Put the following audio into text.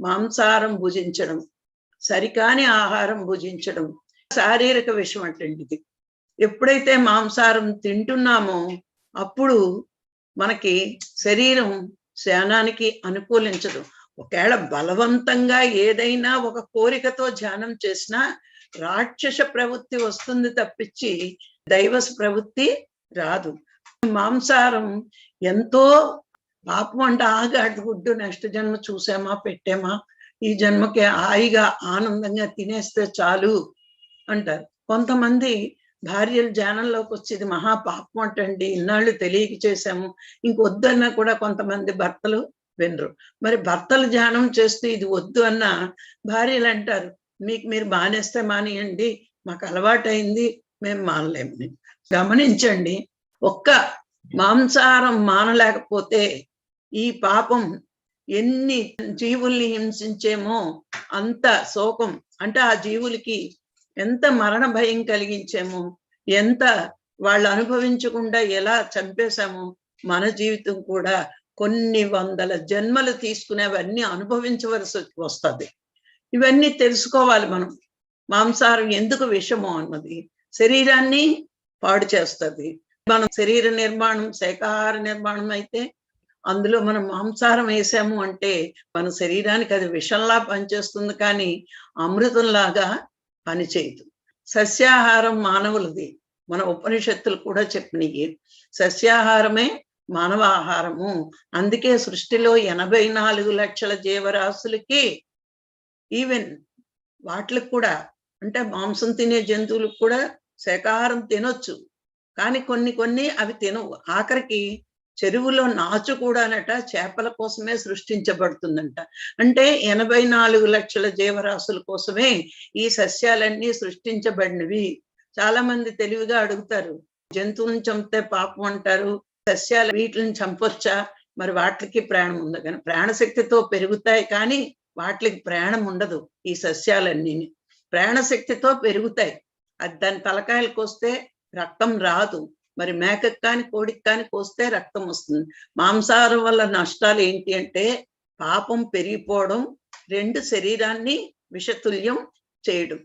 మాంసారం భుజించడం సరికాని ఆహారం భుజించడం శారీరక విషయం అటండి ఇది ఎప్పుడైతే మాంసాహారం తింటున్నామో అప్పుడు మనకి శరీరం ధ్యానానికి అనుకూలించదు. ఒకవేళ బలవంతంగా ఏదైనా ఒక కోరికతో ధ్యానం చేసినా రాక్షస ప్రవృత్తి వస్తుంది తప్పించి దైవ ప్రవృత్తి రాదు. మాంసాహారం ఎంతో పాపం అంటే ఆగా ఫుడ్ నెక్స్ట్ జన్మ చూసామా పెట్టామా? ఈ జన్మకి హాయిగా ఆనందంగా తినేస్తే చాలు అంటారు. కొంతమంది భార్యలు ధ్యానంలోకి వచ్చేది మహా పాపం అంటండి ఇన్నాళ్ళు తెలియక చేశాము ఇంకొద్దన్నా కూడా కొంతమంది భర్తలు వినరు. మరి భర్తలు ధ్యానం చేస్తూ ఇది వద్దు అన్న భార్యలు అంటారు మీకు మీరు మానేస్తే మానేయండి మాకు అలవాటైంది మేము మానలేము. గమనించండి ఒక్క మాంసాహారం మానలేకపోతే ఈ పాపం ఎన్ని జీవుల్ని హింసించేమో అంత శోకం. అంటే ఆ జీవులకి ఎంత మరణ భయం కలిగించామో ఎంత వాళ్ళు అనుభవించకుండా ఎలా చంపేశామో మన జీవితం కూడా కొన్ని వందల జన్మలు తీసుకునేవన్నీ అనుభవించవలసి వస్తుంది. ఇవన్నీ తెలుసుకోవాలి మనం. మాంసాహారం ఎందుకు విషమో అన్నది శరీరాన్ని పాడు చేస్తుంది. మనం శరీర నిర్మాణం శాకాహార నిర్మాణం అయితే అందులో మనం మాంసాహారం వేసాము అంటే మన శరీరానికి అది విషంలా పనిచేస్తుంది కానీ అమృతంలాగా పనిచేయదు. సస్యాహారం మానవులది. మన ఉపనిషత్తులు కూడా చెప్పినవి. సస్యాహారమే మానవ ఆహారము. అందుకే సృష్టిలో ఎనభై నాలుగు లక్షల జీవరాశులకి ఈవెన్ వాటికి కూడా అంటే మాంసం తినే జంతువులకు కూడా శాకాహారం తినొచ్చు. కానీ కొన్ని కొన్ని అవి తినవు. ఆఖరికి చెరువులో నాచు కూడానట చేపల కోసమే సృష్టించబడుతుందంట. అంటే ఎనభై నాలుగు లక్షల జీవరాశుల కోసమే ఈ సస్యాలన్నీ సృష్టించబడినవి. చాలా మంది తెలివిగా అడుగుతారు జంతువులను చంపితే పాపం అంటారు సస్యాలు వీటిని చంపొచ్చా? మరి వాటికి ప్రాణం ఉంది. కానీ ప్రాణశక్తితో పెరుగుతాయి కానీ వాటికి ప్రాణం ఉండదు ఈ సస్యాలన్నీ ప్రాణశక్తితో పెరుగుతాయి. అది దాని తలకాయలకు వస్తే రక్తం రాదు. మరి మేకకు కానీ కోడికి కానీ కోస్తే రక్తం వస్తుంది. మాంసాహారం వల్ల నష్టాలు ఏంటి అంటే పాపం పెరిగిపోవడం రెండు శరీరాన్ని విషతుల్యం చేయడం.